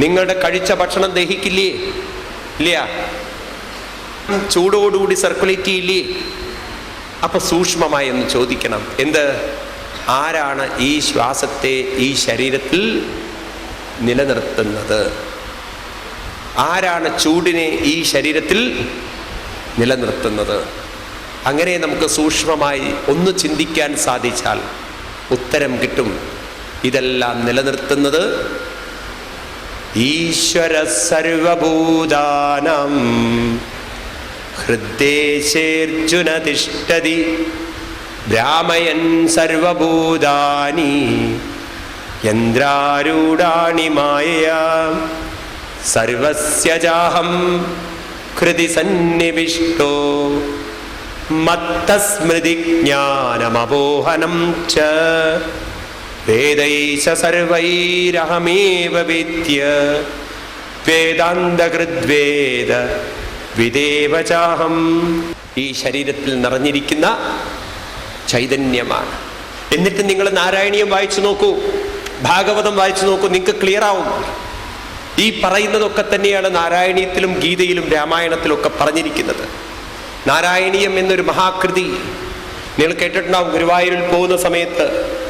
നിങ്ങളുടെ കഴിച്ച ഭക്ഷണം ദഹിക്കില്ലേ? ഇല്ല ചൂടോടുകൂടി സർക്കുലേറ്റ് ചെയ്യില്ലേ അപ്പൊ സൂക്ഷ്മമായി ഒന്ന് ചോദിക്കണം. എന്ത്? ആരാണ് ഈ ശ്വാസത്തെ ഈ ശരീരത്തിൽ നിലനിർത്തുന്നത്? ആരാണ് ചൂടിനെ ഈ ശരീരത്തിൽ നിലനിർത്തുന്നത്? അങ്ങനെ നമുക്ക് സൂക്ഷ്മമായി ഒന്ന് ചിന്തിക്കാൻ സാധിച്ചാൽ ഉത്തരം കിട്ടും. ഇതെല്ലാം നിലനിർത്തുന്നത് ഈശ്വര സർവഭൂതാനം ഹൃദ്ദേശേർജുന തിഷ്ടതി ഭ്രാമയൻ സർവഭൂതാനി യന്ത്രാരൂഢാണി മായ സർവസ്യജാഹം ഹൃദി സന്നിവിഷ്ടോ മത്തസ്മൃതി ജ്ഞാനമപോഹനം ച വേദാന്തകൃദ്വേദ വിദേവചാഹം. ഈ ശരീരത്തിൽ നിറഞ്ഞിരിക്കുന്ന ചൈതന്യമാണ്. എന്നിട്ട് നിങ്ങൾ നാരായണീയം വായിച്ചു നോക്കൂ. ഭാഗവതം വായിച്ചു നോക്കൂ. നിങ്ങൾക്ക് ക്ലിയർ ആവും. ഈ പറയുന്നതൊക്കെ തന്നെയാണ് നാരായണീയത്തിലും ഗീതയിലും രാമായണത്തിലും ഒക്കെ പറഞ്ഞിരിക്കുന്നത്. നാരായണീയം എന്നൊരു മഹാകൃതി. നിങ്ങൾ കേട്ടിട്ടുണ്ടാവും. ഗുരുവായൂരിൽ പോകുന്ന സമയത്ത്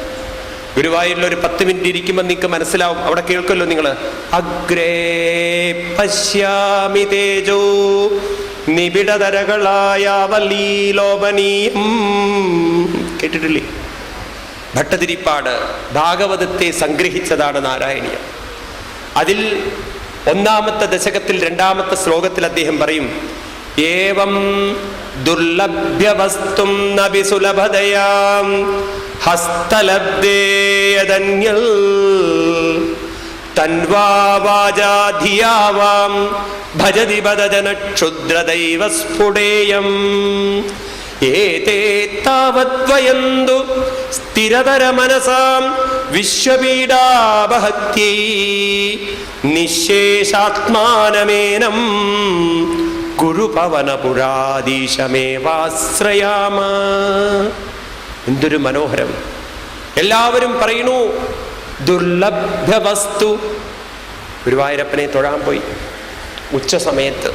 ഗുരുവായൂരിൽ ഒരു പത്ത് മിനിറ്റ് ഇരിക്കുമ്പോൾ നിങ്ങൾക്ക് മനസ്സിലാവും. അവിടെ കേൾക്കല്ലോ നിങ്ങൾ അഗ്രേ പശ്യാമി തേജോ നിബിഡതരകളായ കേട്ടിട്ടില്ലേ? ഭട്ടതിരിപ്പാട് ഭാഗവതത്തെ സംഗ്രഹിച്ചതാണ് നാരായണീയം അതിൽ ഒന്നാമത്തെ ദശകത്തിൽ രണ്ടാമത്തെ ശ്ലോകത്തിൽ അദ്ദേഹം പറയും ഏവം ദുർലഭ്യവസ്തും നബി സുലഭതയാം ഹസ്തലബ്ധേയതന്യൽ തൻവാചാധിയാവാം ഭജതി ബദജന ക്ഷുദ്രദൈവ സ്ഫുടേയം ഏതേ താവദ്വയന്തു സ്ഥിരതര മനസാം വിശ്വപീഡാപഹത്യൈ. നിശേഷാത്മാനമേനം. ഗുരുപവനപുരാധീശമേവാശ്രയാമ എന്തൊരു മനോഹരം. എല്ലാവരും പറയുന്നു ദുർലഭ്യ വസ്തു ഗുരുവായൂരപ്പനെ തൊഴാൻ പോയി. ഉച്ച സമയത്ത്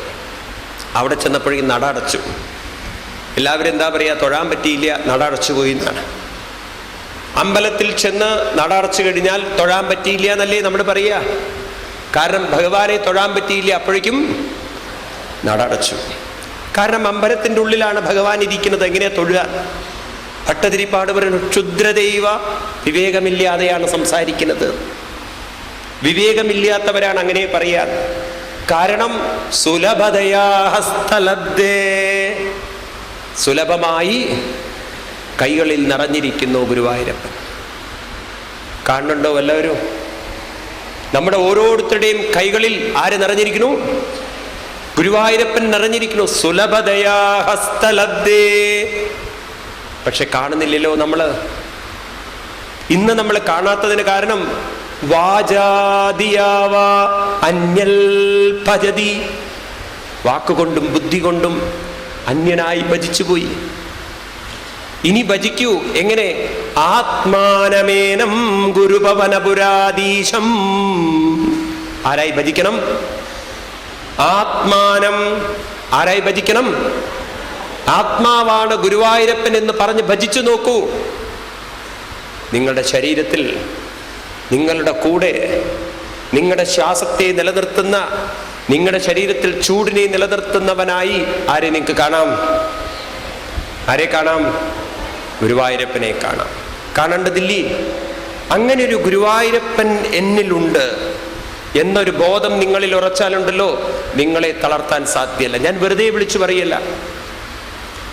അവിടെ ചെന്നപ്പോഴേക്കും നട അടച്ചു. എല്ലാവരും എന്താ പറയുക തൊഴാൻ പറ്റിയില്ല നട അടച്ചു പോയി എന്നാണ്. അമ്പലത്തിൽ ചെന്ന് നട അടച്ചു കഴിഞ്ഞാൽ തൊഴാൻ പറ്റിയില്ല എന്നല്ലേ നമ്മൾ പറയുക കാരണം ഭഗവാനെ തൊഴാൻ പറ്റിയില്ല അപ്പോഴേക്കും നട അടച്ചു. കാരണം അമ്പലത്തിന്റെ ഉള്ളിലാണ് ഭഗവാൻ ഇരിക്കുന്നത് എങ്ങനെയാണ് തൊഴുക? ഭട്ടതിരിപ്പാട് പറയുന്നു ക്ഷുദ്രദൈവ വിവേകമില്ലാതെയാണ് സംസാരിക്കുന്നത്. വിവേകമില്ലാത്തവരാണ് അങ്ങനെ പറയാ കാരണം സുലഭതയാ ഹസ്തലബ്ധേ. സുലഭമായി കൈകളിൽ നിറഞ്ഞിരിക്കുന്നു ഗുരുവായൂരപ്പൻ. കാണുന്നുണ്ടോ എല്ലാവരും? നമ്മുടെ ഓരോരുത്തരുടെയും കൈകളിൽ ആര് നിറഞ്ഞിരിക്കുന്നു? ഗുരുവായൂരപ്പൻ നിറഞ്ഞിരിക്കുന്നു. സുലഭതയാ ഹസ്തലബ്ധേ. പക്ഷെ കാണുന്നില്ലല്ലോ നമ്മൾ ഇന്ന് നമ്മൾ കാണാത്തതിന് കാരണം വാചാദിയാവ അന്യൽ വാക്കുകൊണ്ടും ബുദ്ധി കൊണ്ടും അന്യനായി ഭജിച്ചുപോയി. ഇനി ഭജിക്കൂ. എങ്ങനെ? ആത്മാനമേനം ഗുരുഭവനപുരാധീശം ആരായി ഭജിക്കണം? ആത്മാനം ആരായി ഭജിക്കണം? ആത്മാവാണ് ഗുരുവായൂരപ്പൻ എന്ന് പറഞ്ഞ് ഭജിച്ചു നോക്കൂ. നിങ്ങളുടെ ശരീരത്തിൽ നിങ്ങളുടെ കൂടെ നിങ്ങളുടെ ശ്വാസത്തെ നിലനിർത്തുന്ന നിങ്ങളുടെ ശരീരത്തിൽ ചൂടിനെ നിലനിർത്തുന്നവനായി ആരെ നിങ്ങൾക്ക് കാണാം? ആരെ കാണാം? ഗുരുവായൂരപ്പനെ കാണാം. കാണേണ്ടതില്ലേ അങ്ങനെ ഒരു ഗുരുവായൂരപ്പൻ എന്നിലുണ്ട് എന്നൊരു ബോധം നിങ്ങളിൽ ഉറച്ചാലുണ്ടല്ലോ. നിങ്ങളെ തളർത്താൻ സാധ്യല്ല. ഞാൻ വെറുതെ വിളിച്ചു പറയല്ല.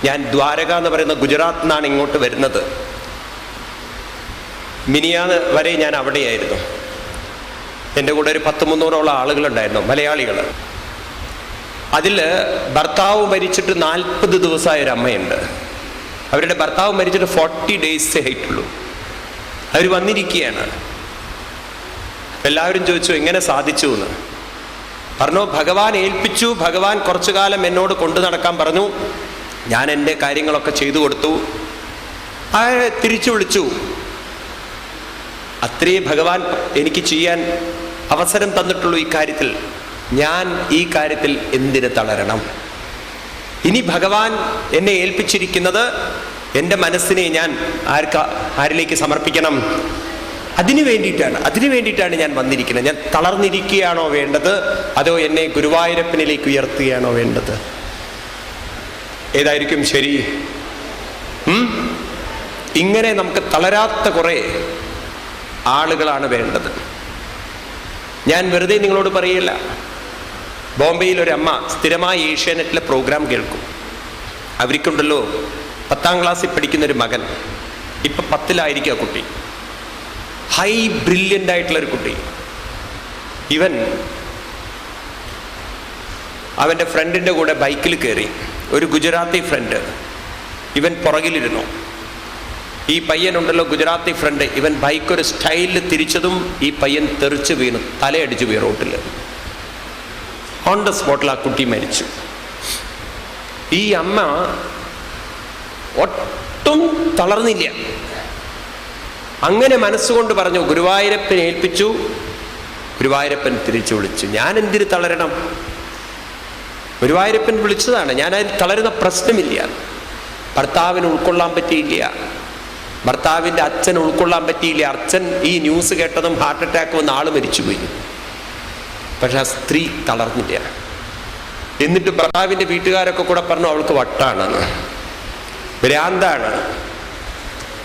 ഞാൻ ദ്വാരക എന്ന് പറയുന്ന ഗുജറാത്തിൽ നിന്നാണ് ഇങ്ങോട്ട് വരുന്നത്. മിനിയാന്ന് വരെ ഞാൻ അവിടെയായിരുന്നു. എന്റെ കൂടെ ഒരു പത്ത് മുന്നൂറോളം ആളുകളുണ്ടായിരുന്നു മലയാളികൾ അതിൽ ഭർത്താവ് മരിച്ചിട്ട് നാൽപ്പത് ദിവസമായ ഒരു അമ്മയുണ്ട് അവരുടെ ഭർത്താവ് മരിച്ചിട്ട് ഫോർട്ടി ഡേയ്സ് ആയിട്ടുള്ളൂ. അവർ വന്നിരിക്കുകയാണ്. എല്ലാവരും ചോദിച്ചു എങ്ങനെ സാധിച്ചു എന്ന് പറഞ്ഞു ഭഗവാൻ ഏൽപ്പിച്ചു ഭഗവാൻ കുറച്ചു കാലം എന്നോട് കൊണ്ടു നടക്കാൻ പറഞ്ഞു. ഞാൻ എന്റെ കാര്യങ്ങളൊക്കെ ചെയ്തു കൊടുത്തു. അയാളെ തിരിച്ചു വിളിച്ചു? അത്രേ ഭഗവാൻ എനിക്ക് ചെയ്യാൻ അവസരം തന്നിട്ടുള്ളൂ ഈ കാര്യത്തിൽ. ഞാൻ ഈ കാര്യത്തിൽ എന്തിന് തളരണം? ഇനി ഭഗവാൻ എന്നെ ഏൽപ്പിച്ചിരിക്കുന്നത് എന്റെ മനസ്സിനെ ഞാൻ ആർക്ക ആരിലേക്ക് സമർപ്പിക്കണം? അതിനു വേണ്ടിയിട്ടാണ് അതിനു വേണ്ടിയിട്ടാണ് ഞാൻ വന്നിരിക്കുന്നത്. ഞാൻ തളർന്നിരിക്കുകയാണോ വേണ്ടത്? അതോ എന്നെ ഗുരുവായൂരപ്പനിലേക്ക് ഉയർത്തുകയാണോ വേണ്ടത്? ഏതായിരിക്കും ശരി? ഇങ്ങനെ നമുക്ക് തളരാത്ത കുറെ ആളുകളാണ് വേണ്ടത്. ഞാൻ വെറുതെ നിങ്ങളോട് പറയില്ല. ബോംബെയിൽ ഒരു അമ്മ സ്ഥിരമായി ഏഷ്യാനെറ്റിലെ പ്രോഗ്രാം കേൾക്കും. അവർക്കുണ്ടല്ലോ പത്താം ക്ലാസ്സിൽ പഠിക്കുന്ന ഒരു മകൻ. ഇപ്പൊ പത്തിലായിരിക്കും ആ കുട്ടി. ഹൈ ബ്രില്യന്റ് ആയിട്ടുള്ള ഒരു കുട്ടി. ഇവൻ അവന്റെ ഫ്രണ്ടിന്റെ കൂടെ ബൈക്കിൽ കയറി. ഒരു ഗുജറാത്തി ഫ്രണ്ട് ഇവൻ പുറകിലിരുന്നു. ഈ പയ്യനുണ്ടല്ലോ ഗുജറാത്തി ഫ്രണ്ട് ഇവൻ ബൈക്ക് ഒരു സ്റ്റൈലിൽ തിരിച്ചതും ഈ പയ്യൻ തെറിച്ച് വീണു. തലയടിച്ചു പോയി റോട്ടിൽ ഓൺ ദ സ്പോട്ടിൽ ആ കുട്ടി മരിച്ചു. ഈ അമ്മ ഒട്ടും തളർന്നില്ല. അങ്ങനെ മനസ്സുകൊണ്ട് പറഞ്ഞു ഗുരുവായൂരപ്പനെ ഏൽപ്പിച്ചു. ഗുരുവായൂരപ്പൻ തിരിച്ചു വിളിച്ചു. ഞാൻ എന്തിന് തളരണം? ഗുരുവായൂരപ്പൻ വിളിച്ചതാണ് ഞാൻ അതിൽ തളരുന്ന പ്രശ്നമില്ല. ഭർത്താവിന് ഉൾക്കൊള്ളാൻ പറ്റിയില്ല. ഭർത്താവിന്റെ അച്ഛൻ ഉൾക്കൊള്ളാൻ പറ്റിയില്ല. അച്ഛൻ ഈ ന്യൂസ് കേട്ടതും ഹാർട്ട് അറ്റാക്ക് വന്ന ആൾ മരിച്ചുപോയി. പക്ഷെ ആ സ്ത്രീ തളർന്നില്ല. എന്നിട്ട് ഭർത്താവിന്റെ വീട്ടുകാരൊക്കെ കൂടെ പറഞ്ഞു അവൾക്ക് വട്ടാണെന്ന് ഭ്രാന്താണ്.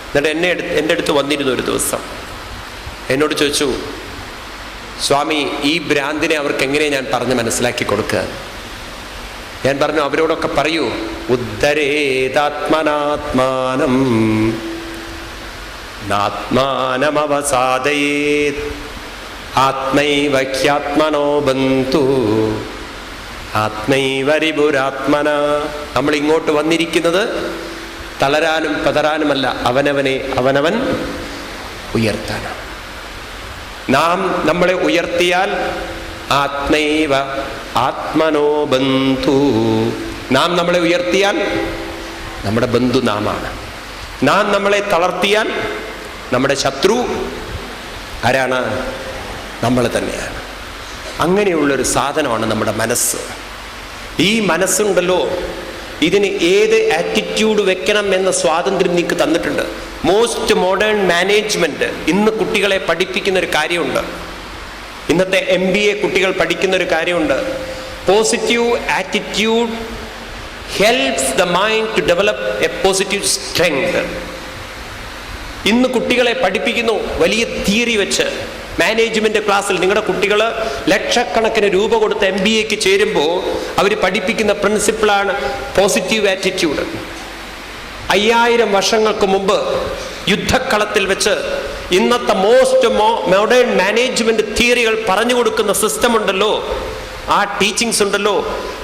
എന്നിട്ട് എന്നെ എടുത്ത് എന്റെ അടുത്ത് വന്നിരുന്നു ഒരു ദിവസം. എന്നോട് ചോദിച്ചു സ്വാമി ഈ ഭ്രാന്തിനെ അവർക്ക് എങ്ങനെ ഞാൻ പറഞ്ഞ് മനസ്സിലാക്കി കൊടുക്കുക? ഞാൻ പറഞ്ഞു അവരോടൊക്കെ പറയൂ ഉദ്ധരേതാത്മനാത്മാനം നാത്മാനമവസാദയേത് ആത്മൈവ ബന്ധു ആത്മൈവരിപുരാത്മന നമ്മൾ ഇങ്ങോട്ട് വന്നിരിക്കുന്നത് തളരാനും പതരാനുമല്ല അവനവനെ അവനവൻ ഉയർത്താനാണ്. നാം നമ്മളെ ഉയർത്തിയാൽ ആത്മൈവ ആത്മനോ ബന്ധു. നാം നമ്മളെ ഉയർത്തിയാൽ നമ്മുടെ ബന്ധു നാമാണ്. നാം നമ്മളെ തളർത്തിയാൽ നമ്മുടെ ശത്രു ആരാണ്? നമ്മൾ തന്നെയാണ്. അങ്ങനെയുള്ളൊരു സാധനമാണ് നമ്മുടെ മനസ്സ്. ഈ മനസ്സുണ്ടല്ലോ. ഇതിന് ഏത് ആറ്റിറ്റ്യൂഡ് വെക്കണം എന്ന സ്വാതന്ത്ര്യം നിങ്ങൾക്ക് തന്നിട്ടുണ്ട്. മോസ്റ്റ് മോഡേൺ മാനേജ്മെന്റ് ഇന്ന് കുട്ടികളെ പഠിപ്പിക്കുന്ന ഒരു കാര്യമുണ്ട്. ഇന്നത്തെ എം ബി എ കുട്ടികൾ പഠിക്കുന്ന ഒരു കാര്യമുണ്ട്. Positive attitude helps the mind to develop a positive strength ഇന്ന് കുട്ടികളെ പഠിപ്പിക്കുന്നു വലിയ തിയറി വെച്ച്. മാനേജ്മെന്റ് ക്ലാസ്സിൽ നിങ്ങളുടെ കുട്ടികൾ ലക്ഷക്കണക്കിന് രൂപ കൊടുത്ത് എം ബി എക്ക് ചേരുമ്പോൾ അവർ പഠിപ്പിക്കുന്ന പ്രിൻസിപ്പിളാണ് പോസിറ്റീവ് ആറ്റിറ്റ്യൂഡ് അയ്യായിരം വർഷങ്ങൾക്ക് മുമ്പ് യുദ്ധക്കളത്തിൽ വെച്ച് ഇന്നത്തെ മോസ്റ്റ് മോഡേൺ മാനേജ്മെന്റ് തിയറികൾ പറഞ്ഞു കൊടുക്കുന്ന സിസ്റ്റം ഉണ്ടല്ലോ. ആ ടീച്ചിങ്സ് ഉണ്ടല്ലോ.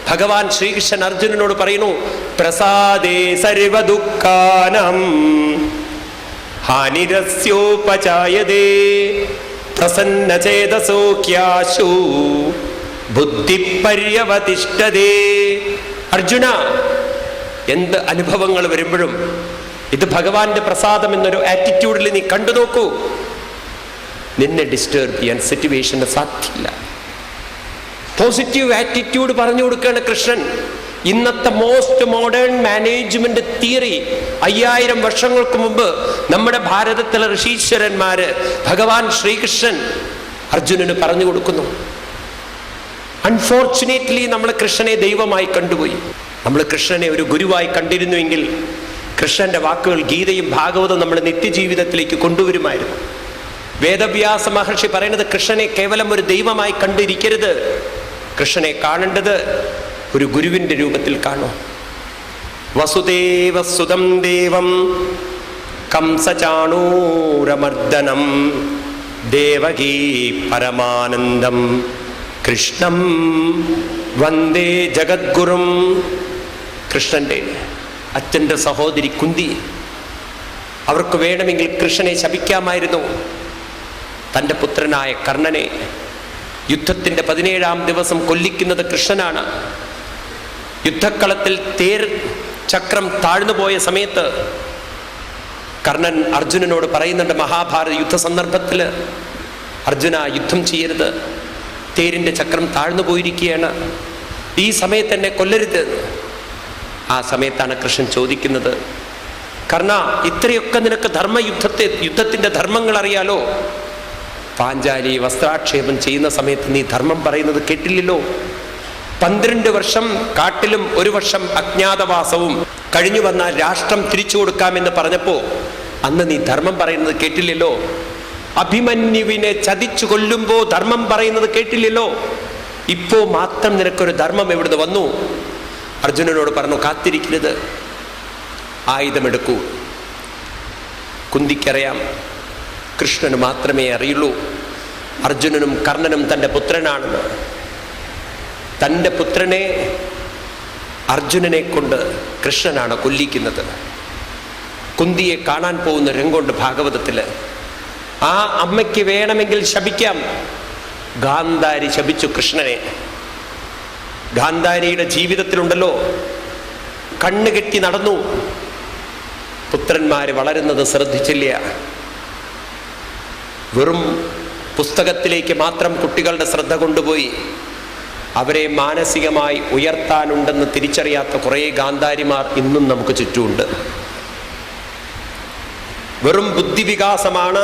ഭഗവാൻ ശ്രീകൃഷ്ണൻ അർജുനനോട് പറയുന്നു പ്രസാദേ സർവദുഃഖാനം ഹാനിരസ്യോപചായതേ പ്രസന്നചേതസോക്യാശു ബുദ്ധിപര്യവതിഷ്ഠതേ. അർജുന എന്ത് അനുഭവങ്ങൾ വരുമ്പോഴും ഇത് ഭഗവാന്റെ പ്രസാദം എന്നൊരു ആറ്റിറ്റ്യൂഡിൽ നീ കണ്ടു നോക്കൂ. നിന്നെ ഡിസ്റ്റേർബ് ചെയ്യാൻ സിറ്റുവേഷന് സാധ്യമില്ല പോസിറ്റീവ് ആറ്റിറ്റ്യൂഡ് പറഞ്ഞു കൊടുക്കുകയാണ് കൃഷ്ണൻ. ഇന്നത്തെ മോസ്റ്റ് മോഡേൺ മാനേജ്മെന്റ് തിയറി അയ്യായിരം വർഷങ്ങൾക്ക് മുമ്പ് നമ്മുടെ ഭാരതത്തിലെ ഋഷീശ്വരന്മാര് ഭഗവാൻ ശ്രീകൃഷ്ണൻ അർജുനന് പറഞ്ഞു കൊടുക്കുന്നു. അൺഫോർച്ചുനേറ്റ്ലി നമ്മൾ കൃഷ്ണനെ ദൈവമായി കണ്ടുപോയി. നമ്മൾ കൃഷ്ണനെ ഒരു ഗുരുവായി കണ്ടിരുന്നുവെങ്കിൽ കൃഷ്ണന്റെ വാക്കുകൾ ഗീതയും ഭാഗവതവും നമ്മുടെ നിത്യജീവിതത്തിലേക്ക് കൊണ്ടുവരുമായിരുന്നു. വേദവ്യാസ മഹർഷി പറയുന്നത് കൃഷ്ണനെ കേവലം ഒരു ദൈവമായി കണ്ടിരിക്കരുത്. കൃഷ്ണനെ കാണേണ്ടത് ഒരു ഗുരുവിന്റെ രൂപത്തിൽ കാണും വസുദേവസുതം ദേവം കംസചാണൂരമർദ്ദനം ദേവകീ പരമാനന്ദം കൃഷ്ണം വന്ദേ ജഗദ്ഗുരും കൃഷ്ണന്റെ അച്ഛന്റെ സഹോദരി കുന്തി അവർക്ക് വേണമെങ്കിൽ കൃഷ്ണനെ ശപിക്കാമായിരുന്നു. തന്റെ പുത്രനായ കർണനെ യുദ്ധത്തിന്റെ പതിനേഴാം ദിവസം കൊല്ലിക്കുന്നത് കൃഷ്ണനാണ്. യുദ്ധക്കളത്തിൽ തേർ ചക്രം താഴ്ന്നുപോയ സമയത്ത് കർണൻ അർജുനനോട് പറയുന്നുണ്ട് മഹാഭാരത യുദ്ധ സന്ദർഭത്തിൽ അർജുന യുദ്ധം ചെയ്യരുത്. തേരിന്റെ ചക്രം താഴ്ന്നു പോയിരിക്കുകയാണ് ഈ സമയത്ത് എന്നെ കൊല്ലരുത് ആ സമയത്താണ് കൃഷ്ണൻ ചോദിക്കുന്നത് കർണ ഇത്രയൊക്കെ നിനക്ക് ധർമ്മയുദ്ധത്തെ യുദ്ധത്തിന്റെ ധർമ്മങ്ങൾ അറിയാലോ? പാഞ്ചാലി വസ്ത്രാക്ഷേപം ചെയ്യുന്ന സമയത്ത് നീ ധർമ്മം പറയുന്നത് കേട്ടില്ലല്ലോ? പന്ത്രണ്ട് വർഷം കാട്ടിലും ഒരു വർഷം അജ്ഞാതവാസവും കഴിഞ്ഞു വന്നാൽ രാഷ്ട്രം തിരിച്ചു കൊടുക്കാമെന്ന് പറഞ്ഞപ്പോ അന്ന് നീ ധർമ്മം പറയുന്നത് കേട്ടില്ലല്ലോ? അഭിമന്യുവിനെ ചതിച്ചു കൊല്ലുമ്പോ ധർമ്മം പറയുന്നത് കേട്ടില്ലല്ലോ? ഇപ്പോ മാത്രം നിനക്കൊരു ധർമ്മം എവിടുന്ന് വന്നു? അർജുനനോട് പറഞ്ഞു കാത്തിരിക്കരുത്. ആയുധമെടുക്കൂ. കുന്തിക്കറിയാം. കൃഷ്ണന് മാത്രമേ അറിയുള്ളൂ. അർജുനനും കർണനും തന്റെ പുത്രനാണെന്ന്. തന്റെ പുത്രനെ അർജുനനെ കൊണ്ട് കൃഷ്ണനാണ് കൊല്ലിക്കുന്നത്. കുന്തിയെ കാണാൻ പോകുന്ന രംഗമുണ്ട് ഭാഗവതത്തിൽ ആ അമ്മയ്ക്ക് വേണമെങ്കിൽ ശപിക്കാം. ഗാന്ധാരി ശപിച്ചു കൃഷ്ണനെ. ഗാന്ധാരിയുടെ ജീവിതത്തിലുണ്ടല്ലോ. കണ്ണ് കെട്ടി നടന്നു. പുത്രന്മാര് വളരുന്നത് ശ്രദ്ധിച്ചില്ല. വെറും പുസ്തകത്തിലേക്ക് മാത്രം കുട്ടികളുടെ ശ്രദ്ധ കൊണ്ടുപോയി. അവരെ മാനസികമായി ഉയർത്താനുണ്ടെന്ന് തിരിച്ചറിയാത്ത കുറേ ഗാന്ധാരിമാർ ഇന്നും നമുക്ക് ചുറ്റുമുണ്ട്. വെറും ബുദ്ധിവികാസമാണ്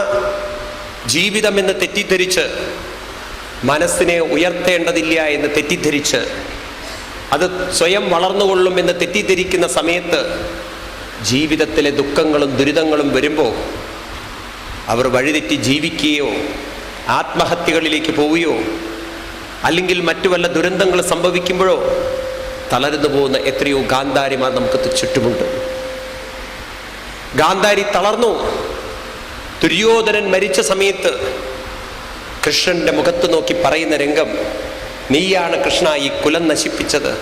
ജീവിതമെന്ന് തെറ്റിദ്ധരിച്ച് മനസ്സിനെ ഉയർത്തേണ്ടതില്ല എന്ന് തെറ്റിദ്ധരിച്ച് അത് സ്വയം വളർന്നുകൊള്ളും എന്ന് തെറ്റിദ്ധരിക്കുന്ന സമയത്ത് ജീവിതത്തിലെ ദുഃഖങ്ങളും ദുരിതങ്ങളും വരുമ്പോൾ അവർ വഴിതെറ്റി ജീവിക്കുകയോ ആത്മഹത്യകളിലേക്ക് പോവുകയോ അല്ലെങ്കിൽ മറ്റു വല്ല ദുരന്തങ്ങൾ സംഭവിക്കുമ്പോഴോ തളർന്നു പോകുന്ന എത്രയോ ഗാന്ധാരിമാർ നമുക്ക് ചുറ്റുമുണ്ട്. ഗാന്ധാരി തളർന്നു. ദുര്യോധനൻ മരിച്ച സമയത്ത് കൃഷ്ണന്റെ മുഖത്ത് നോക്കി പറയുന്ന രംഗം നീയാണ് കൃഷ്ണ ഈ കുലം നശിപ്പിച്ചത്.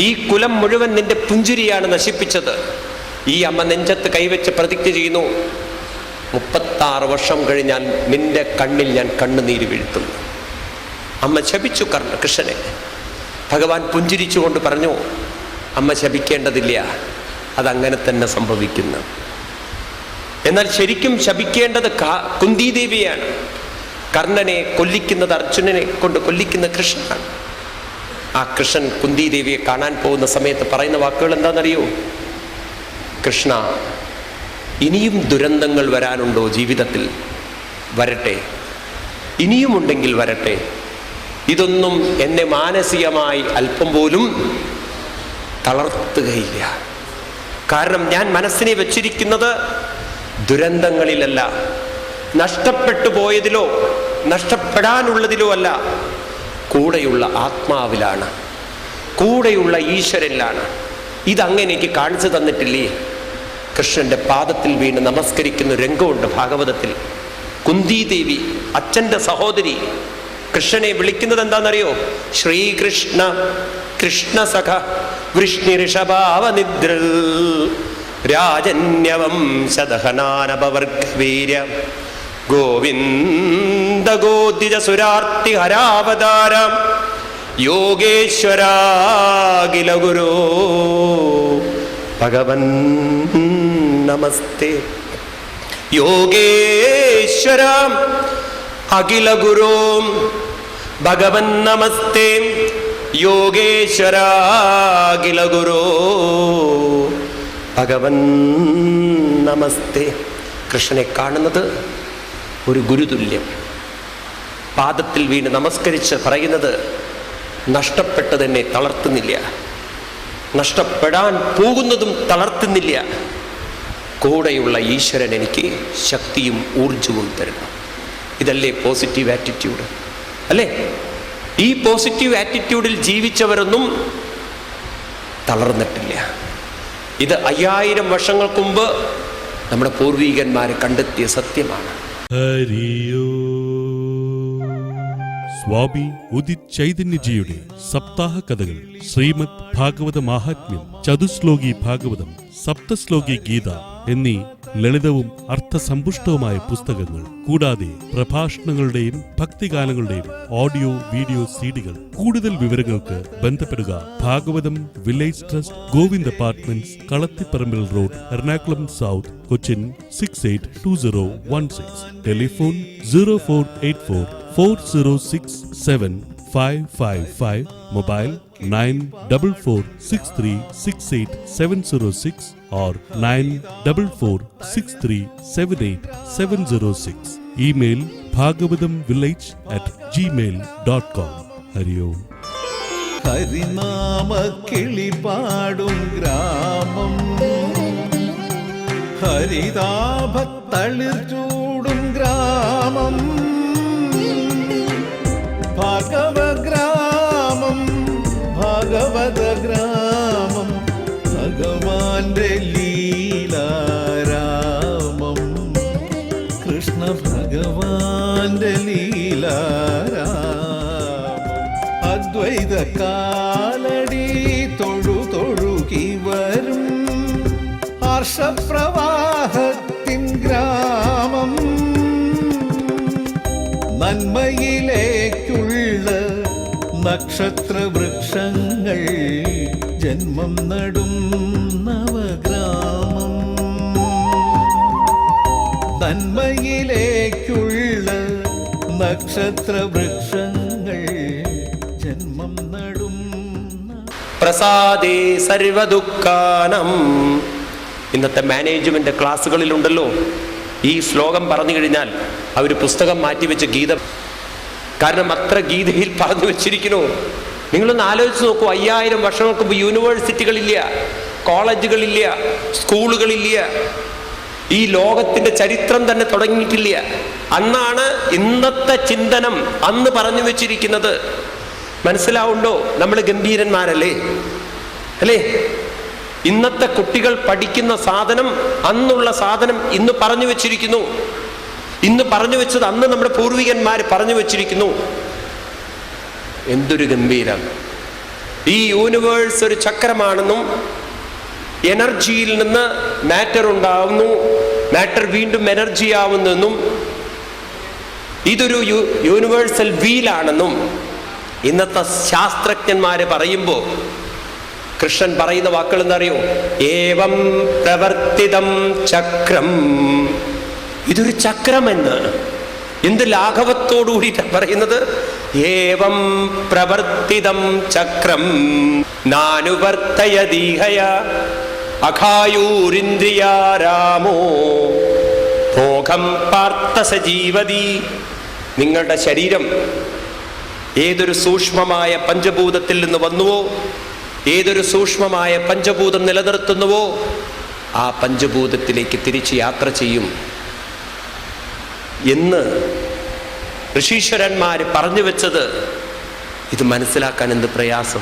ഈ കുലം മുഴുവൻ നിന്റെ പുഞ്ചിരിയാണ് നശിപ്പിച്ചത്. ഈ അമ്മ നെഞ്ചത്ത് കൈവച്ച് പ്രതിജ്ഞ ചെയ്യുന്നു മുപ്പത്താറ് വർഷം കഴിഞ്ഞാൽ നിന്റെ കണ്ണിൽ ഞാൻ കണ്ണുനീര് വീഴ്ത്തുന്നു. അമ്മ ശപിച്ചു കർണ കൃഷ്ണനെ. ഭഗവാൻ പുഞ്ചിരിച്ചുകൊണ്ട് പറഞ്ഞു അമ്മ ശപിക്കേണ്ടതില്ല അതങ്ങനെ തന്നെ സംഭവിക്കുന്നു. എന്നാൽ ശരിക്കും ശപിക്കേണ്ടത് കുന്തിദേവിയാണ് കർണനെ കൊല്ലിക്കുന്നത് അർജുനനെ കൊണ്ട് കൊല്ലിക്കുന്ന കൃഷ്ണനാണ്. ആ കൃഷ്ണൻ കുന്തിദേവിയെ കാണാൻ പോകുന്ന സമയത്ത് പറയുന്ന വാക്കുകൾ എന്താണെന്നറിയോ? കൃഷ്ണ ഇനിയും ദുരന്തങ്ങൾ വരാനുണ്ടോ ജീവിതത്തിൽ? വരട്ടെ. ഇനിയുമുണ്ടെങ്കിൽ വരട്ടെ. ഇതൊന്നും എന്നെ മാനസികമായി അല്പം പോലും തളർത്തുകയില്ല. കാരണം ഞാൻ മനസ്സിനെ വെച്ചിരിക്കുന്നത് ദുരന്തങ്ങളിലല്ല. നഷ്ടപ്പെട്ടു പോയതിലോ നഷ്ടപ്പെടാനുള്ളതിലോ അല്ല കൂടെയുള്ള ആത്മാവിലാണ് കൂടെയുള്ള ഈശ്വരനിലാണ്. ഇതങ്ങനെ കാണിച്ചു തന്നിട്ടില്ലേ? കൃഷ്ണന്റെ പാദത്തിൽ വീണ് നമസ്കരിക്കുന്ന രംഗമുണ്ട് ഭാഗവതത്തിൽ. കുന്തിദേവി അച്ഛന്റെ സഹോദരി കൃഷ്ണനെ വിളിക്കുന്നത് എന്താണെന്നറിയോ ശ്രീകൃഷ്ണ കൃഷ്ണ സഖ വൃഷ്ണിഋഷഭാവനിദ്ര രാജന്യവംശദഹനാനപവർഗവീര്യ ഗോവിന്ദ ഗോതിജ സുരാർത്തി ഹരാവതാരം യോഗേശ്വരാഖില ഗുരോ ഭഗവൻ നമസ്തേ. യോഗേശ്വരം അഖില ഗുരോ ഭഗവൻ നമസ്തേ. യോഗേശ്വര അഖില ഗുരോ ഭഗവൻ നമസ്തേ. കൃഷ്ണനെ കാണുന്നത് ഒരു ഗുരുതുല്യം. പാദത്തിൽ വീണ് നമസ്കരിച്ച് പറയുന്നത് നഷ്ടപ്പെട്ടതെന്നെ തളർത്തുന്നില്ല. നഷ്ടപ്പെടാൻ പോകുന്നതും തളർത്തുന്നില്ല. കൂടെയുള്ള ഈശ്വരൻ എനിക്ക് ശക്തിയും ഊർജവും തരണം ഇതല്ലേ പോസിറ്റീവ് ആറ്റിറ്റ്യൂഡ്? അല്ലേ? ഈ പോസിറ്റീവ് ആറ്റിറ്റ്യൂഡിൽ ജീവിച്ചവരൊന്നും തളർന്നിട്ടില്ല. ഇത് അയ്യായിരം വർഷങ്ങൾക്ക് മുമ്പ് നമ്മുടെ പൂർവീകന്മാർ കണ്ടെത്തിയ സത്യമാണ്. ഹരിയോ. സ്വാമി ഉദിത് ചൈതന്യജിയുടെ സപ്താഹ കഥകൾ ശ്രീമദ് ഭാഗവത മാഹാത്മ്യം ചതുശ്ലോകി ഭാഗവതം സപ്തശ്ലോകി ഗീത എന്നീ ലളിതവും അർത്ഥസമ്പുഷ്ടവുമായ പുസ്തകങ്ങൾ കൂടാതെ പ്രഭാഷണങ്ങളുടെയും ഭക്തിഗാനങ്ങളുടെയും ഓഡിയോ വീഡിയോ സീഡികൾ. കൂടുതൽ വിവരങ്ങൾക്ക് ബന്ധപ്പെടുക Bhagavatham village trust Govind apartments Kalathiparambil road Ernakulam south Cochin six eight two zero one six telephone zero four eight four four zero six seven five five five mobile nine double four six three six eight seven zero six or nine double four six three seven eight seven zero six email Bhagavatham village at Gmail dot com Hari Om ഹരിനാമ കിളിപാടും ഗ്രാമം. ഹരിതാഭത്തളിർ ചൂടും ഗ്രാമം. ഭാഗവഗ്രാമം ഭാഗവത ഗ്രാമം. കാലടി തൊഴു തൊഴുകി വരും ഹർഷപ്രവാഹത്തിൻ ഗ്രാമം. നന്മയിലേക്കുള്ള നക്ഷത്ര വൃക്ഷങ്ങൾ ജന്മം നടും നവഗ്രാമം. നന്മയിലേക്കുള്ള നക്ഷത്ര വൃക്ഷങ്ങൾ ജന്മം നടും പ്രസാദേ സർവദുഃഖാനം. ഇന്നത്തെ മാനേജ്മെന്റ് ക്ലാസ്സുകളിലുണ്ടല്ലോ. ഈ ശ്ലോകം പറഞ്ഞു കഴിഞ്ഞാൽ അവർ പുസ്തകം മാറ്റിവെച്ച് ഗീത. കാരണം അത്ര ഗീതയിൽ പറഞ്ഞു വെച്ചിരിക്കുന്നു. നിങ്ങളൊന്ന് ആലോചിച്ച് നോക്കൂ അയ്യായിരം വർഷങ്ങൾക്ക് മുമ്പ് യൂണിവേഴ്സിറ്റികളില്ല കോളേജുകളില്ല സ്കൂളുകളില്ല. ഈ ലോകത്തിന്റെ ചരിത്രം തന്നെ തുടങ്ങിയിട്ടില്ല. അന്നാണ് ഇന്നത്തെ ചിന്തനം അന്ന് പറഞ്ഞു വെച്ചിരിക്കുന്നത്. മനസ്സിലാവുണ്ടോ? നമ്മൾ ഗംഭീരന്മാരല്ലേ? അല്ലേ? ഇന്നത്തെ കുട്ടികൾ പഠിക്കുന്ന സാധനം അന്നുള്ള സാധനം ഇന്ന് പറഞ്ഞു വെച്ചിരിക്കുന്നു. ഇന്ന് പറഞ്ഞു വെച്ചത് അന്ന് നമ്മുടെ പൂർവികന്മാർ പറഞ്ഞു വെച്ചിരിക്കുന്നു. എന്തൊരു ഗംഭീരം. ഈ യൂണിവേഴ്സ് ഒരു ചക്രമാണെന്നും എനർജിയിൽ നിന്ന് മാറ്റർ ഉണ്ടാവുന്നു മാറ്റർ വീണ്ടും എനർജി ആവുന്നെന്നും ഇതൊരു യൂണിവേഴ്സൽ വീലാണെന്നും ഇന്നത്തെ ശാസ്ത്രജ്ഞന്മാര് പറയുമ്പോൾ കൃഷ്ണൻ പറയുന്ന വാക്കുകൾ എന്തറിയോ ഏവം പ്രവർത്തിതം ചക്രം. ഇതൊരു ചക്രമെന്ന് എന്ത് ലാഘവത്തോടു കൂടിയിട്ടാണ് പറയുന്നത്? ഏവം പ്രവർത്തിതം ചക്രം നാനുവർത്തയദീഹയ അഖായൂരിന്ദ്രിയാരാമോ ഭോഗം പാർത്ഥ സജീവതി. നിങ്ങളുടെ ശരീരം ഏതൊരു സൂക്ഷ്മമായ പഞ്ചഭൂതത്തിൽ നിന്ന് വന്നുവോ? ഏതൊരു സൂക്ഷ്മമായ പഞ്ചഭൂതം നിലനിർത്തുന്നുവോ? ആ പഞ്ചഭൂതത്തിലേക്ക് തിരിച്ച് യാത്ര ചെയ്യും. എന്ന് ഋഷീശ്വരന്മാർ പറഞ്ഞു വെച്ചത് ഇത് മനസ്സിലാക്കാൻ എന്ത് പ്രയാസം?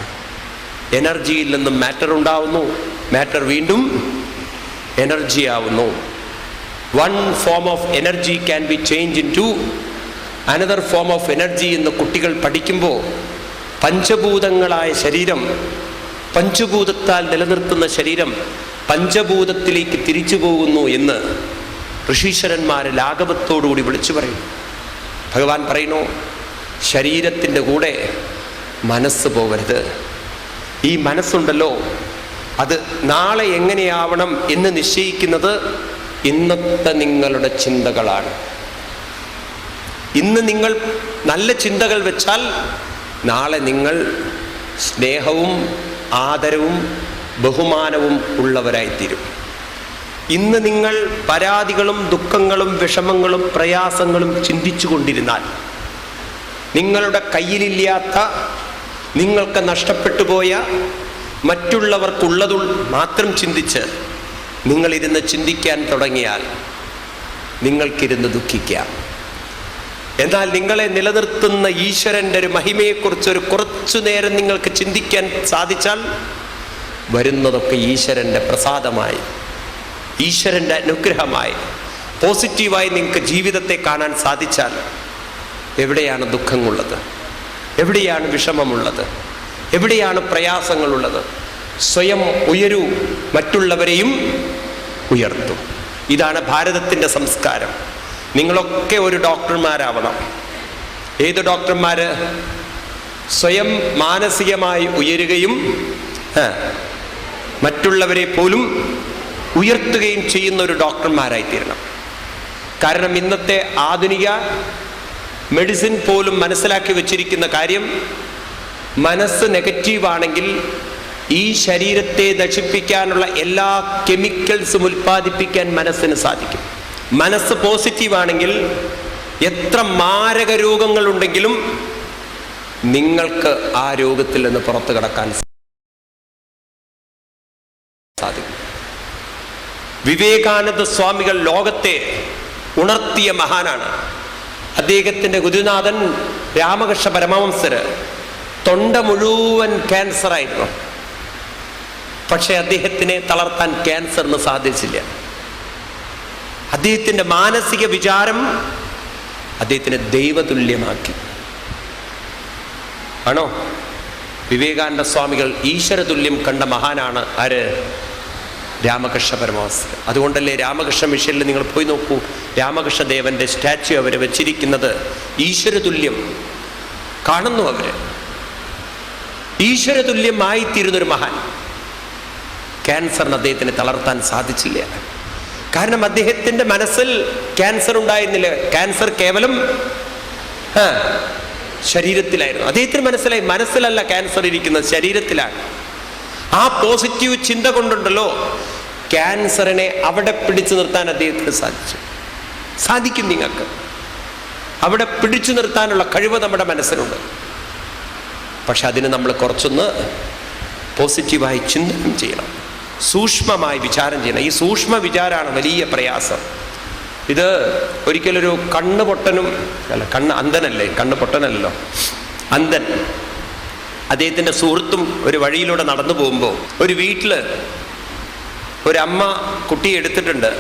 എനർജിയിൽ നിന്നും മാറ്റർ ഉണ്ടാവുന്നു മാറ്റർ വീണ്ടും എനർജി ആവുന്നു. One form of energy can be change into another form of energy എന്ന് കുട്ടികൾ പഠിക്കുമ്പോൾ പഞ്ചഭൂതങ്ങളായ ശരീരം പഞ്ചഭൂതത്താൽ നിലനിർത്തുന്ന ശരീരം പഞ്ചഭൂതത്തിലേക്ക് തിരിച്ചു പോകുന്നു എന്ന് ഋഷീശ്വരന്മാരെ ലാഘവത്തോടുകൂടി വിളിച്ചു പറയും ഭഗവാൻ പറയുന്നു ശരീരത്തിന്റെ കൂടെ മനസ്സ് പോകരുത്. ഈ മനസ്സുണ്ടല്ലോ അത് നാളെ എങ്ങനെയാവണം എന്ന് നിശ്ചയിക്കുന്നത് ഇന്നത്തെ നിങ്ങളുടെ ചിന്തകളാണ്. ഇന്ന് നിങ്ങൾ നല്ല ചിന്തകൾ വെച്ചാൽ നാളെ നിങ്ങൾ സ്നേഹവും ആദരവും ബഹുമാനവും ഉള്ളവരായിത്തീരും. ഇന്ന് നിങ്ങൾ പരാതികളും ദുഃഖങ്ങളും വിഷമങ്ങളും പ്രയാസങ്ങളും ചിന്തിച്ചു കൊണ്ടിരുന്നാൽ നിങ്ങളുടെ കയ്യിലില്ലാത്ത നിങ്ങൾക്ക് നഷ്ടപ്പെട്ടു പോയ മറ്റുള്ളവർക്കുള്ളതു മാത്രം ചിന്തിച്ച് നിങ്ങളിരുന്ന് ചിന്തിക്കാൻ തുടങ്ങിയാൽ നിങ്ങൾക്കിരുന്ന് ദുഃഖിക്കാം എന്നാൽ നിങ്ങളെ നിലനിർത്തുന്ന ഈശ്വരന്റെ ഒരു മഹിമയെക്കുറിച്ച് ഒരു കുറച്ചു നേരം നിങ്ങൾക്ക് ചിന്തിക്കാൻ സാധിച്ചാൽ വരുന്നതൊക്കെ ഈശ്വരന്റെ പ്രസാദമായി. ഈശ്വരന്റെ അനുഗ്രഹമായി പോസിറ്റീവായി നിങ്ങൾക്ക് ജീവിതത്തെ കാണാൻ സാധിച്ചാൽ എവിടെയാണ് ദുഃഖങ്ങളുള്ളത്? എവിടെയാണ് വിഷമമുള്ളത്? എവിടെയാണ് പ്രയാസങ്ങളുള്ളത്? സ്വയം ഉയരൂ മറ്റുള്ളവരെയും ഉയർത്തും. ഇതാണ് ഭാരതത്തിന്റെ സംസ്കാരം. നിങ്ങളൊക്കെ ഒരു ഡോക്ടർമാരാവണം. ഏത് ഡോക്ടർമാർ സ്വയം മാനസികമായി ഉയരുകയും മറ്റുള്ളവരെ പോലും ഉയർത്തുകയും ചെയ്യുന്ന ഒരു ഡോക്ടർമാരായിത്തീരണം. കാരണം ഇന്നത്തെ ആധുനിക മെഡിസിൻ പോലും മനസ്സിലാക്കി വച്ചിരിക്കുന്ന കാര്യം മനസ്സ് നെഗറ്റീവാണെങ്കിൽ ഈ ശരീരത്തെ നശിപ്പിക്കാനുള്ള എല്ലാ കെമിക്കൽസും ഉൽപ്പാദിപ്പിക്കാൻ മനസ്സിന് സാധിക്കും. മനസ്സ് പോസിറ്റീവാണെങ്കിൽ എത്ര മാരക രോഗങ്ങളുണ്ടെങ്കിലും നിങ്ങൾക്ക് ആ രോഗത്തിൽ നിന്ന് പുറത്തു കടക്കാൻ സാധിക്കും വിവേകാനന്ദ സ്വാമികൾ ലോകത്തെ ഉണർത്തിയ മഹാനാണ്. അദ്ദേഹത്തിന്റെ ഗുരുനാഥൻ രാമകൃഷ്ണ പരമവംസര് തൊണ്ട മുഴുവൻ ക്യാൻസർ ആയിരുന്നു. പക്ഷെ അദ്ദേഹത്തിനെ തളർത്താൻ ക്യാൻസറിന് സാധിച്ചില്ല. അദ്ദേഹത്തിന്റെ മാനസിക വിചാരം അദ്ദേഹത്തിനെ ദൈവതുല്യമാക്കി. ആണോ? വിവേകാനന്ദ സ്വാമികൾ ഈശ്വരതുല്യം കണ്ട മഹാനാണ് ആര്? രാമകൃഷ്ണ പരമഹംസ അതുകൊണ്ടല്ലേ രാമകൃഷ്ണ മിഷനിൽ നിങ്ങൾ പോയി നോക്കൂ. രാമകൃഷ്ണ ദേവന്റെ സ്റ്റാച്യു അവർ വെച്ചിരിക്കുന്നത് ഈശ്വരതുല്യം കാണുന്നു അവർ. ഈശ്വരതുല്യമായിത്തീരുന്നൊരു മഹാൻ. ക്യാൻസറിന് അദ്ദേഹത്തിന് തളർത്താൻ സാധിച്ചില്ല. കാരണം അദ്ദേഹത്തിന്റെ മനസ്സിൽ ക്യാൻസർ ഉണ്ടായിരുന്നില്ല. ക്യാൻസർ കേവലം ശരീരത്തിലായിരുന്നു. അദ്ദേഹത്തിന് മനസ്സിലായി മനസ്സിലല്ല ക്യാൻസർ ഇരിക്കുന്നത് ശരീരത്തിലാണ്. ആ പോസിറ്റീവ് ചിന്ത കൊണ്ടുണ്ടല്ലോ. ക്യാൻസറിനെ അവിടെ പിടിച്ചു നിർത്താൻ അദ്ദേഹത്തിന് സാധിച്ചു. സാധിക്കും നിങ്ങൾക്ക്. അവിടെ പിടിച്ചു നിർത്താനുള്ള കഴിവ് നമ്മുടെ മനസ്സിലുണ്ട് പക്ഷെ അതിന് നമ്മൾ കുറച്ചൊന്ന് പോസിറ്റീവായി ചിന്തനം ചെയ്യണം. സൂക്ഷ്മമായി വിചാരം ചെയ്യണം. ഈ സൂക്ഷ്മ വിചാരമാണ് വലിയ പ്രയാസം. ഇത് ഒരിക്കലൊരു കണ്ണ് പൊട്ടനും അല്ല കണ്ണ് അന്ധനല്ലേ? കണ്ണ് പൊട്ടനല്ലോ അന്ധൻ. അദ്ദേഹത്തിന്റെ സുഹൃത്തും ഒരു വഴിയിലൂടെ നടന്നു പോകുമ്പോൾ ഒരു വീട്ടിൽ ഒരമ്മ കുട്ടിയെ എടുത്തിട്ടുണ്ട്.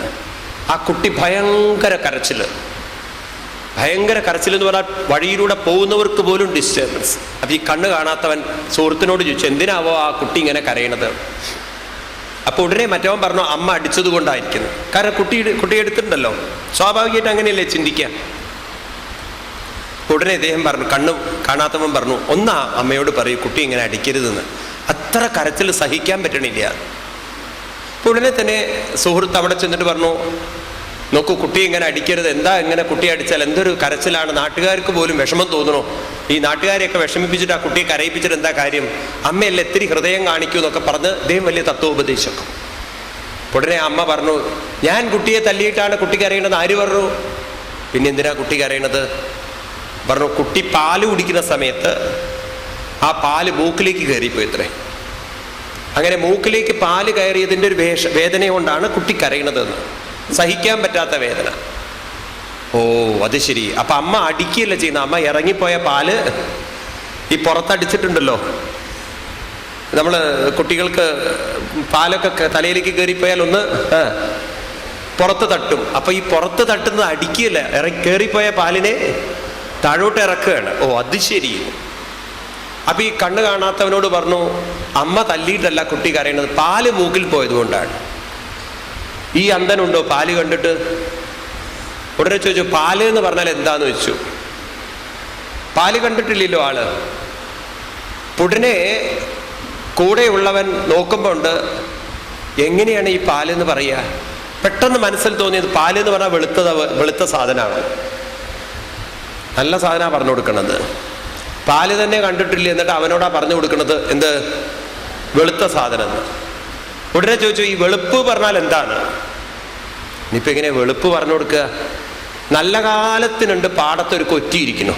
ആ കുട്ടി ഭയങ്കര കരച്ചിൽ ഭയങ്കര കരച്ചിൽ എന്ന് പറഞ്ഞാൽ വഴിയിലൂടെ പോകുന്നവർക്ക് പോലും ഡിസ്റ്റർബൻസ് അപ്പം ഈ കണ്ണ് കാണാത്തവൻ സുഹൃത്തിനോട് ചോദിച്ചു എന്തിനാവോ ആ കുട്ടി ഇങ്ങനെ കരയണത്? അപ്പോൾ ഉടനെ മറ്റവൻ പറഞ്ഞു അമ്മ അടിച്ചത് കൊണ്ടായിരിക്കുന്നു കാരണം കുട്ടി കുട്ടി എടുത്തിട്ടുണ്ടല്ലോ. സ്വാഭാവികമായിട്ട് അങ്ങനെയല്ലേ ചിന്തിക്കുക? ഉടനെ ഇദ്ദേഹം പറഞ്ഞു കണ്ണ് കാണാത്തവൻ പറഞ്ഞു ഒന്നാ അമ്മയോട് പറയൂ കുട്ടി ഇങ്ങനെ അടിക്കരുതെന്ന്. അത്ര കരച്ചിൽ സഹിക്കാൻ പറ്റണില്ല. ഉടനെ തന്നെ സുഹൃത്ത് അവിടെ ചെന്നിട്ട് പറഞ്ഞു നോക്കൂ കുട്ടി ഇങ്ങനെ അടിക്കരുത്. എന്താ ഇങ്ങനെ കുട്ടി അടിച്ചാൽ എന്തൊരു കരച്ചിലാണ്? നാട്ടുകാർക്ക് പോലും വിഷമം തോന്നണോ ഈ നാട്ടുകാരെയൊക്കെ വിഷമിപ്പിച്ചിട്ട് ആ കുട്ടിയെ കരയിപ്പിച്ചിട്ട് എന്താ കാര്യം? അമ്മയല്ലേ എത്തിരി ഹൃദയം കാണിക്കൂ എന്നൊക്കെ പറഞ്ഞ് ഇദ്ദേഹം വലിയ തത്വോപദേശം ഉടനെ അമ്മ പറഞ്ഞു ഞാൻ കുട്ടിയെ തല്ലിയിട്ടാണ് കുട്ടി കരയണത് ആര് പറഞ്ഞു? പിന്നെ എന്തിനാ കുട്ടി കരയണത് പറഞ്ഞു കുട്ടി പാൽ കുടിക്കുന്ന സമയത്ത് ആ പാൽ മൂക്കിലേക്ക് കയറിപ്പോയി അത്രേ. അങ്ങനെ മൂക്കിലേക്ക് പാൽ കയറിയതിന്റെ ഒരു വേഷ വേദന കൊണ്ടാണ് കുട്ടി കരയണതെന്ന് സഹിക്കാൻ പറ്റാത്ത വേദന. ഓ അത് ശരി. അപ്പൊ അമ്മ അടിക്കുകയല്ല ചെയ്യുന്ന അമ്മ ഇറങ്ങിപ്പോയ പാൽ ഈ പുറത്തടിച്ചിട്ടുണ്ടല്ലോ. നമ്മൾ കുട്ടികൾക്ക് പാലൊക്കെ തലയിലേക്ക് കയറിപ്പോയാൽ ഒന്ന് പുറത്ത് തട്ടും. അപ്പൊ ഈ പുറത്ത് തട്ടുന്നത് അടിക്കുകയല്ല? ഇറങ്ങി കയറിപ്പോയ പാലിനെ താഴോട്ട് ഇറക്കുകയാണ്. ഓ അത് ശരി. അപ്പൊ ഈ കണ്ണ് കാണാത്തവനോട് പറഞ്ഞു അമ്മ തല്ലിയിട്ടല്ല കുട്ടി കരയണത് പാൽ മൂക്കിൽ പോയതുകൊണ്ടാണ് ഈ അന്ധനുണ്ടോ? പാൽ കണ്ടിട്ട്? ഉടനെ ചോദിച്ചു പാൽ എന്ന് പറഞ്ഞാൽ എന്താന്ന് വെച്ചു? പാൽ കണ്ടിട്ടില്ലല്ലോ ആൾ. ഉടനെ കൂടെയുള്ളവൻ നോക്കുമ്പോൾ ഉണ്ട് എങ്ങനെയാണ് ഈ പാൽ എന്ന് പറയുക? പെട്ടെന്ന് മനസ്സിൽ തോന്നിയത് പാൽ എന്ന് പറഞ്ഞാൽ വെളുത്ത വെളുത്ത സാധനമാണ്. നല്ല സാധനമാണ് പറഞ്ഞു കൊടുക്കണത്. പാൽ തന്നെ കണ്ടിട്ടില്ല എന്നിട്ട് അവനോടാ പറഞ്ഞു കൊടുക്കണത് എന്ത്? വെളുത്ത സാധനം. ഉടനെ ചോദിച്ചു ഈ വെളുപ്പ് പറഞ്ഞാൽ എന്താണ്? ഇനിയിപ്പോ എങ്ങനെ വെളുപ്പ് പറഞ്ഞു കൊടുക്കുക? നല്ല കാലത്തിനുണ്ട് പാടത്തൊരു കൊറ്റിയിരിക്കുന്നു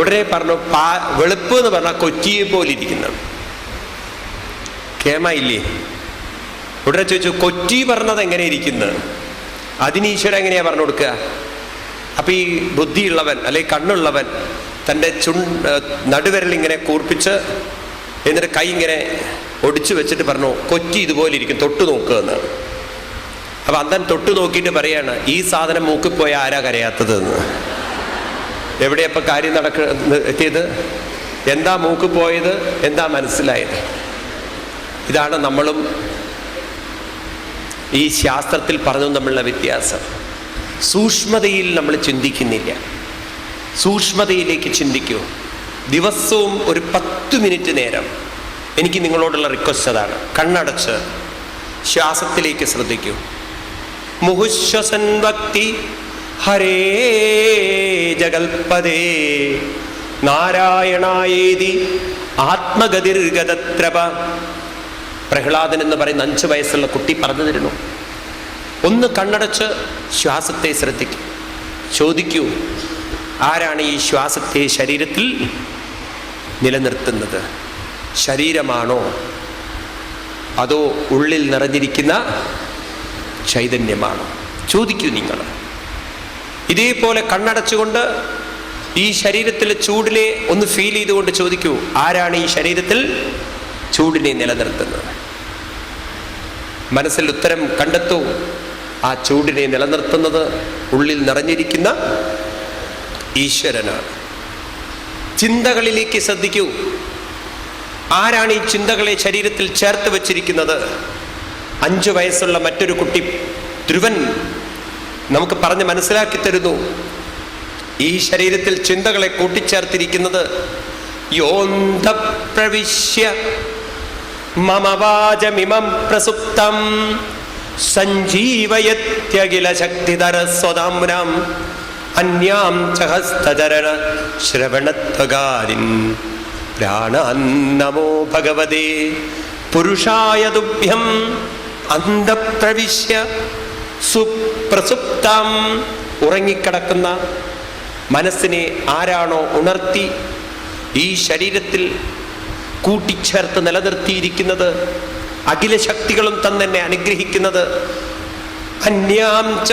ഉടനെ പറഞ്ഞു പാ വെളുപ്പ് എന്ന് പറഞ്ഞാൽ കൊറ്റിയെ പോലെ ഇരിക്കുന്നു. കേമായില്ലേ ഉടനെ ചോദിച്ചു കൊറ്റി പറഞ്ഞത് എങ്ങനെ ഇരിക്കുന്നത് അതിന് ഈശ്വരൻ എങ്ങനെയാ പറഞ്ഞു കൊടുക്കുക? അപ്പൊ ഈ ബുദ്ധിയുള്ളവൻ അല്ലെങ്കിൽ കണ്ണുള്ളവൻ തന്റെ ചു നടുവിരൽ ഇങ്ങനെ കൂർപ്പിച്ച് എന്നിട്ട് കൈ ഇങ്ങനെ ഒടിച്ചു വെച്ചിട്ട് പറഞ്ഞു കൊറ്റി ഇതുപോലെ ഇരിക്കും തൊട്ട് നോക്കുക എന്ന്. അപ്പൊ അന്തൻ തൊട്ട് നോക്കിയിട്ട് പറയാണ് ഈ സാധനം മൂക്കിൽ പോയ ആരാ കരയാത്തത് എന്ന്. എവിടെയപ്പൊ കാര്യം നടക്ക എത്തിയത്? എന്താ മൂക്ക് പോയത്? എന്താ മനസ്സിലായത്? ഇതാണ് നമ്മളും ഈ ശാസ്ത്രത്തിൽ പറഞ്ഞു തമ്മിലുള്ള വ്യത്യാസം. സൂക്ഷ്മതയിൽ നമ്മൾ ചിന്തിക്കുന്നില്ല. സൂക്ഷ്മതയിലേക്ക് ചിന്തിക്കൂ. ദിവസവും ഒരു പത്ത് മിനിറ്റ് നേരം എനിക്ക് നിങ്ങളോടുള്ള റിക്വസ്റ്റ് അതാണ്. കണ്ണടച്ച് ശ്വാസത്തിലേക്ക് ശ്രദ്ധിക്കൂ. മുഹുശ്വസൻ ഭക്തി ഹരേ ജഗൽപദേ നാരായണായേതി ആത്മഗതിർഗതത്രപ. പ്രഹ്ലാദൻ എന്ന് പറയുന്ന അഞ്ച് വയസ്സുള്ള കുട്ടി പറഞ്ഞു തരുന്നു. ഒന്ന് കണ്ണടച്ച് ശ്വാസത്തെ ശ്രദ്ധിക്കും. ചോദിക്കൂ ആരാണ് ഈ ശ്വാസത്തെ ശരീരത്തിൽ നിലനിർത്തുന്നത്? ശരീരമാണോ? അതോ ഉള്ളിൽ നിറഞ്ഞിരിക്കുന്ന ചൈതന്യമാണോ? ചോദിക്കൂ നിങ്ങൾ. ഇതേപോലെ കണ്ണടച്ചുകൊണ്ട് ഈ ശരീരത്തിലെ ചൂടിനെ ഒന്ന് ഫീൽ ചെയ്തുകൊണ്ട് ചോദിക്കൂ ആരാണ് ഈ ശരീരത്തിൽ ചൂടിനെ നിലനിർത്തുന്നത്? മനസ്സിൽ ഉത്തരം കണ്ടെത്തൂ. ആ ചൂടിനെ നിലനിർത്തുന്നത് ഉള്ളിൽ നിറഞ്ഞിരിക്കുന്ന ഈശ്വരനാണ്. ചിന്തകളിലേക്ക് ശ്രദ്ധിക്കൂ. ആരാണ് ഈ ചിന്തകളെ ശരീരത്തിൽ ചേർത്ത് വച്ചിരിക്കുന്നത്? അഞ്ചു വയസ്സുള്ള മറ്റൊരു കുട്ടി ധ്രുവൻ നമുക്ക് പറഞ്ഞ് മനസ്സിലാക്കി തരുന്നു. ഈ ശരീരത്തിൽ ചിന്തകളെ കൂട്ടിച്ചേർത്തിരിക്കുന്നത് യോന്ത മമവാചമിമം മമ വാചമിമം പ്രസുപ്തം. സഞ്ജീവയത്യഖില ശക്തിധര സ്വതാമ്രാം അന്യാം ചഹസ്തചരണ ഹസ്തചരണ ശ്രവണത്വകാരിൻ പ്രാണാന്നമോ ഭഗവതേ. പുരുഷായ തുഭ്യം അന്തപ്രവിശ്യ സുപ്രസുപ്താം. ഉറങ്ങിക്കിടക്കുന്ന മനസ്സിനെ ആരാണോ ഉണർത്തി ഈ ശരീരത്തിൽ കൂട്ടിച്ചേർത്ത് നിലനിർത്തിയിരിക്കുന്നത് അഖില ശക്തികളും തന്നെ അനുഗ്രഹിക്കുന്നത്. അന്യാം ച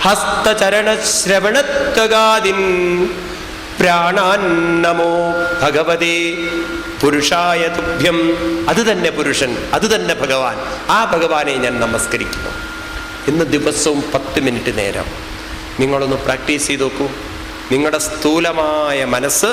ഹസ്തചരണ ശ്രവണത്വകാദിൻ പ്രാണാൻ നമോ ഭഗവതേ. പുരുഷായ തുഭ്യം. അത് തന്നെ പുരുഷൻ അത് തന്നെ ഭഗവാൻ. ആ ഭഗവാനെ ഞാൻ നമസ്കരിക്കുന്നു. ഇന്ന് ദിവസവും പത്ത് മിനിറ്റ് നേരം. നിങ്ങളൊന്ന് പ്രാക്ടീസ് ചെയ്ത് നോക്കൂ. നിങ്ങളുടെ സ്ഥൂലമായ മനസ്സ്